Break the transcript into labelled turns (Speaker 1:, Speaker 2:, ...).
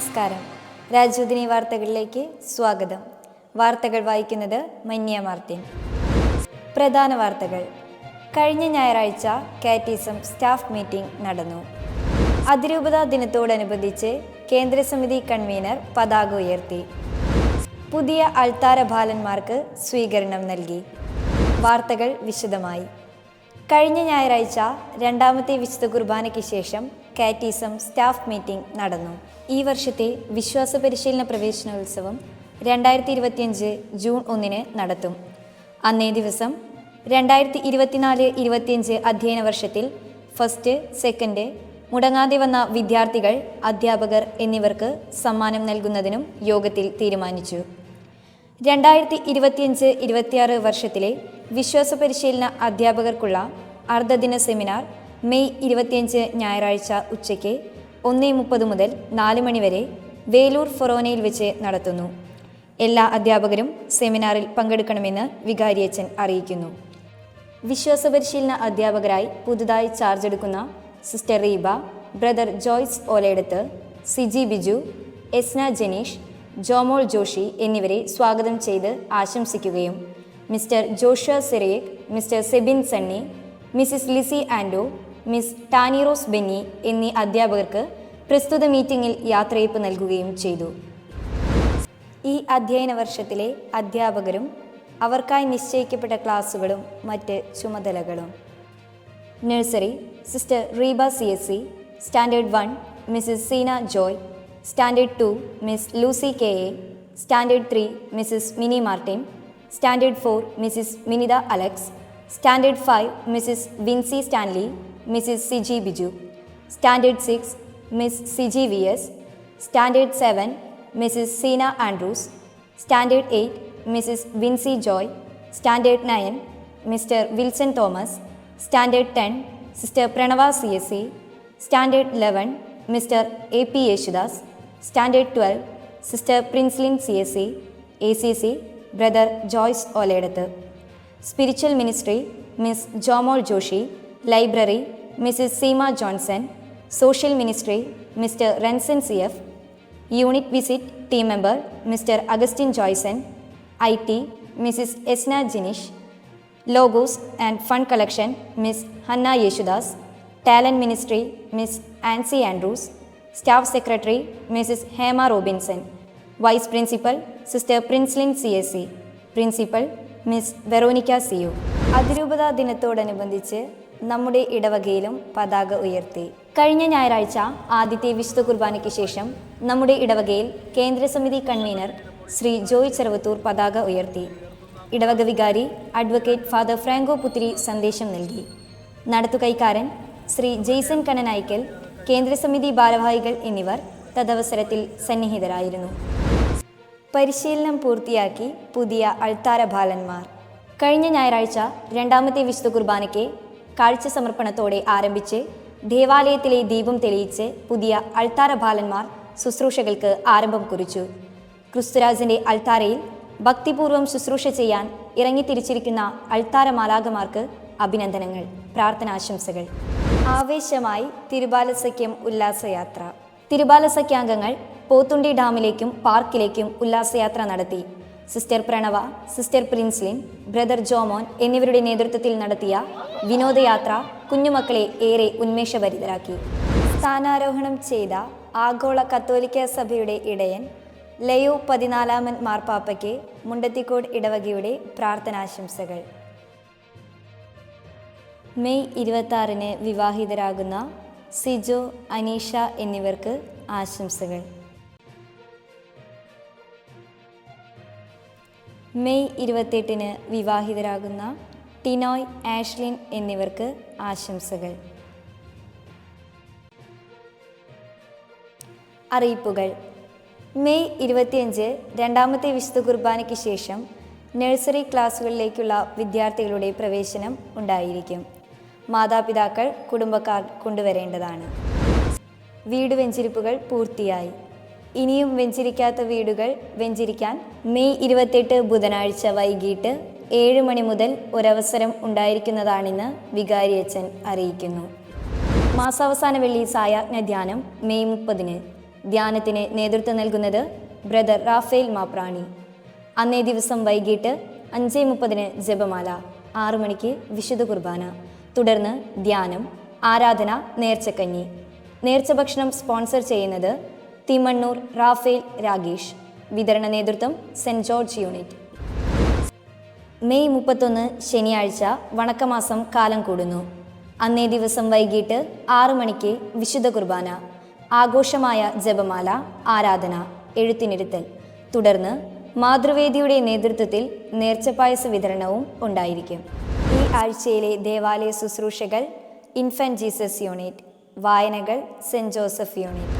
Speaker 1: നമസ്കാരം. രാജ്യോദിനി വാർത്തകളിലേക്ക് സ്വാഗതം. വാർത്തകൾ വായിക്കുന്നത് മന്യ മാർട്ടിൻ. പ്രധാന വാർത്തകൾ. കഴിഞ്ഞ ഞായറാഴ്ച കാറ്റീസം സ്റ്റാഫ് മീറ്റിംഗ് നടന്നു. അതിരൂപത ദിനത്തോടനുബന്ധിച്ച് കേന്ദ്രസമിതി കൺവീനർ പതാക ഉയർത്തി. പുതിയ അൾത്താര ബാലന്മാർക്ക് സ്വീകരണം നൽകി. വാർത്തകൾ വിശദമായി. കഴിഞ്ഞ ഞായറാഴ്ച രണ്ടാമത്തെ വിശുദ്ധ കുർബാനയ്ക്ക് ശേഷം കാറ്റീസം സ്റ്റാഫ് മീറ്റിംഗ് നടന്നു. ഈ വർഷത്തെ വിശ്വാസ പരിശീലന പ്രവേശനോത്സവം രണ്ടായിരത്തി ഇരുപത്തിയഞ്ച് ജൂൺ ഒന്നിന് നടത്തും. അന്നേ ദിവസം രണ്ടായിരത്തി ഇരുപത്തിനാല് ഇരുപത്തിയഞ്ച് അധ്യയന വർഷത്തിൽ ഫസ്റ്റ് സെക്കൻഡ് മുടങ്ങാതെ വന്ന വിദ്യാർത്ഥികൾ അധ്യാപകർ എന്നിവർക്ക് സമ്മാനം നൽകുന്നതിനും യോഗത്തിൽ തീരുമാനിച്ചു. രണ്ടായിരത്തി ഇരുപത്തിയഞ്ച് ഇരുപത്തിയാറ് വർഷത്തിലെ വിശ്വാസ പരിശീലന അധ്യാപകർക്കുള്ള അർദ്ധദിന സെമിനാർ മെയ് ഇരുപത്തിയഞ്ച് ഞായറാഴ്ച ഉച്ചയ്ക്ക് ഒന്നേ മുപ്പത് മുതൽ നാല് മണിവരെ വേലൂർ ഫൊറോനയിൽ വെച്ച് നടത്തുന്നു. എല്ലാ അധ്യാപകരും സെമിനാറിൽ പങ്കെടുക്കണമെന്ന് വികാരിയച്ചൻ അറിയിക്കുന്നു. വിശ്വാസ പരിശീലന അധ്യാപകരായി പുതുതായി ചാർജ് എടുക്കുന്ന sister Reeba brother Joyce Olayeduth Siji Biju Esna Janeesh Jomol Joshi എന്നിവരെ സ്വാഗതം ചെയ്ത് ആശംസിക്കുകയും Mr Josh Cyriac Mr Sebin Sunny Mrs Lizzy ആൻഡോ മിസ് ടാനിറോസ് ബെന്നി എന്നീ അധ്യാപകർക്ക് പ്രസ്തുത മീറ്റിംഗിൽ യാത്രയപ്പ് നൽകുകയും ചെയ്തു. ഈ അധ്യയന വർഷത്തിലെ അധ്യാപകരും അവർക്കായി നിശ്ചയിക്കപ്പെട്ട ക്ലാസുകളും മറ്റ് ചുമതലകളും. Nursery sister Reeba C S C standard one Mrs Seena Joy standard two Miss Lucy K A standard three Mrs Mini Martin standard four Mrs Minitha Alex standard five Mrs Vincy Stanley Mrs Siji Biju. Standard six Miss Siji V S. Standard seven Mrs Seena Andrews. Standard eight Mrs Vincy Joy. Standard nine Mr Wilson Thomas. Standard ten sister Pranava C S C. Standard eleven Mr A P Yesudas. Standard twelve sister Princelin C S C. A C C brother Joyce Olayidath. Spiritual ministry Miss Jomol Joshi library Mrs Seema Johnson social ministry Mr Renson C F unit visit team member Mr Augustine Joyson I T Mrs Esna Jinish logos and fund collection Miss Hannah Yesudas talent ministry Miss Ancy Andrews staff secretary Mrs Hema Robinson vice principal sister Princelin C S C principal Miss Veronica see you. അതിരൂപതാ ദിനത്തോടനുബന്ധിച്ച് നമ്മുടെ ഇടവകയിലും പതാക ഉയർത്തി. കഴിഞ്ഞ ഞായറാഴ്ച ആദ്യത്തെ വിശുദ്ധ കുർബാനയ്ക്ക് ശേഷം നമ്മുടെ ഇടവകയിൽ കേന്ദ്രസമിതി കൺവീനർ ശ്രീ ജോയ് ചെറുവത്തൂർ പതാക ഉയർത്തി. ഇടവക വികാരി അഡ്വക്കേറ്റ് ഫാദർ ഫ്രാങ്കോ പുത്രി സന്ദേശം നൽകി. നടത്തുകൈക്കാരൻ ശ്രീ ജെയ്സൺ കണ്ണനായിക്കൽ കേന്ദ്രസമിതി ഭാരവാഹികൾ എന്നിവർ തദവസരത്തിൽ സന്നിഹിതരായിരുന്നു. പരിശീലനം പൂർത്തിയാക്കി പുതിയ അൾത്താര ബാലന്മാർ. കഴിഞ്ഞ ഞായറാഴ്ച രണ്ടാമത്തെ വിശുദ്ധ കുർബാനയ്ക്ക് കാഴ്ച സമർപ്പണത്തോടെ ആരംഭിച്ച് ദേവാലയത്തിലെ ദീപം തെളിയിച്ച് പുതിയ അൾത്താര ബാലന്മാർ ശുശ്രൂഷകൾക്ക് ആരംഭം കുറിച്ചു. ക്രിസ്തുരാജിന്റെ അൾത്താരയിൽ ഭക്തിപൂർവം ശുശ്രൂഷ ചെയ്യാൻ ഇറങ്ങിത്തിരിച്ചിരിക്കുന്ന അൾത്താര മാലാകമാർക്ക് അഭിനന്ദനങ്ങൾ പ്രാർത്ഥനാശംസകൾ. ആവേശമായി തിരുബാലസഖ്യം ഉല്ലാസയാത്ര. തിരുബാലസഖ്യാംഗങ്ങൾ പോത്തുണ്ടി ഡാമിലേക്കും പാർക്കിലേക്കും ഉല്ലാസയാത്ര നടത്തി. Sister Pranava sister Princelin brother Jomon എന്നിവരുടെ നേതൃത്വത്തിൽ നടത്തിയ വിനോദയാത്ര കുഞ്ഞുമക്കളെ ഏറെ ഉന്മേഷഭരിതരാക്കി. സ്ഥാനാരോഹണം ചെയ്ത ആഗോള കത്തോലിക്ക സഭയുടെ ഇടയൻ ലയോ പതിനാലാമൻ മാർപ്പാപ്പയ്ക്ക് മുണ്ടത്തിക്കോട് ഇടവകയുടെ പ്രാർത്ഥനാശംസകൾ. മെയ് ഇരുപത്തി വിവാഹിതരാകുന്ന സിജോ അനീഷ എന്നിവർക്ക് ആശംസകൾ. മെയ് ഇരുപത്തെട്ടിന് വിവാഹിതരാകുന്ന ടിനോയ് ആഷ്ലിൻ എന്നിവർക്ക് ആശംസകൾ. അറിയിപ്പുകൾ. മെയ് ഇരുപത്തിയഞ്ച് രണ്ടാമത്തെ വിശുദ്ധ കുർബാനയ്ക്ക് ശേഷം നഴ്സറി ക്ലാസ്സുകളിലേക്കുള്ള വിദ്യാർത്ഥികളുടെ പ്രവേശനം ഉണ്ടായിരിക്കും. മാതാപിതാക്കൾ കുടുംബക്കാർ കൊണ്ടുവരേണ്ടതാണ്. വീട് വെഞ്ചിരിപ്പുകൾ പൂർത്തിയായി. ഇനിയും വെഞ്ചിരിക്കാത്ത വീടുകൾ വെഞ്ചിരിക്കാൻ മെയ് ഇരുപത്തെട്ട് ബുധനാഴ്ച വൈകിട്ട് ഏഴ് മണി മുതൽ ഒരവസരം ഉണ്ടായിരിക്കുന്നതാണെന്ന് വികാരിയച്ചൻ അറിയിക്കുന്നു. മാസാവസാന വെള്ളി സായാജ്ഞ ധ്യാനം മെയ് മുപ്പതിന്. ധ്യാനത്തിന് നേതൃത്വം നൽകുന്നത് ബ്രദർ റാഫേൽ മാപ്രാണി. അന്നേ ദിവസം വൈകിട്ട് അഞ്ച് മുപ്പതിന് ജപമാല ആറു മണിക്ക് വിശുദ്ധ കുർബാന. തുടർന്ന് ധ്യാനം ആരാധന നേർച്ചക്കഞ്ഞി. നേർച്ച ഭക്ഷണം സ്പോൺസർ ചെയ്യുന്നത് തിമണ്ണൂർ റാഫേൽ രാഗേഷ് വിതരണ നേതൃത്വം സെന്റ് ജോർജ് യൂണിറ്റ്. മെയ് മുപ്പത്തൊന്ന് ശനിയാഴ്ച വണക്കമാസം കാലം കൂടുന്നു. അന്നേ ദിവസം വൈകിട്ട് ആറു മണിക്ക് വിശുദ്ധ കുർബാന ആഘോഷമായ ജപമാല ആരാധന എഴുത്തിനിരുത്തൽ. തുടർന്ന് മാതൃവേദിയുടെ നേതൃത്വത്തിൽ നേർച്ചപ്പായസ വിതരണവും ഉണ്ടായിരിക്കും. ഈ ആഴ്ചയിലെ ദേവാലയ ശുശ്രൂഷകൾ ഇൻഫന്റ് ജീസസ് യൂണിറ്റ് വായനകൾ സെന്റ് ജോസഫ് യൂണിറ്റ്.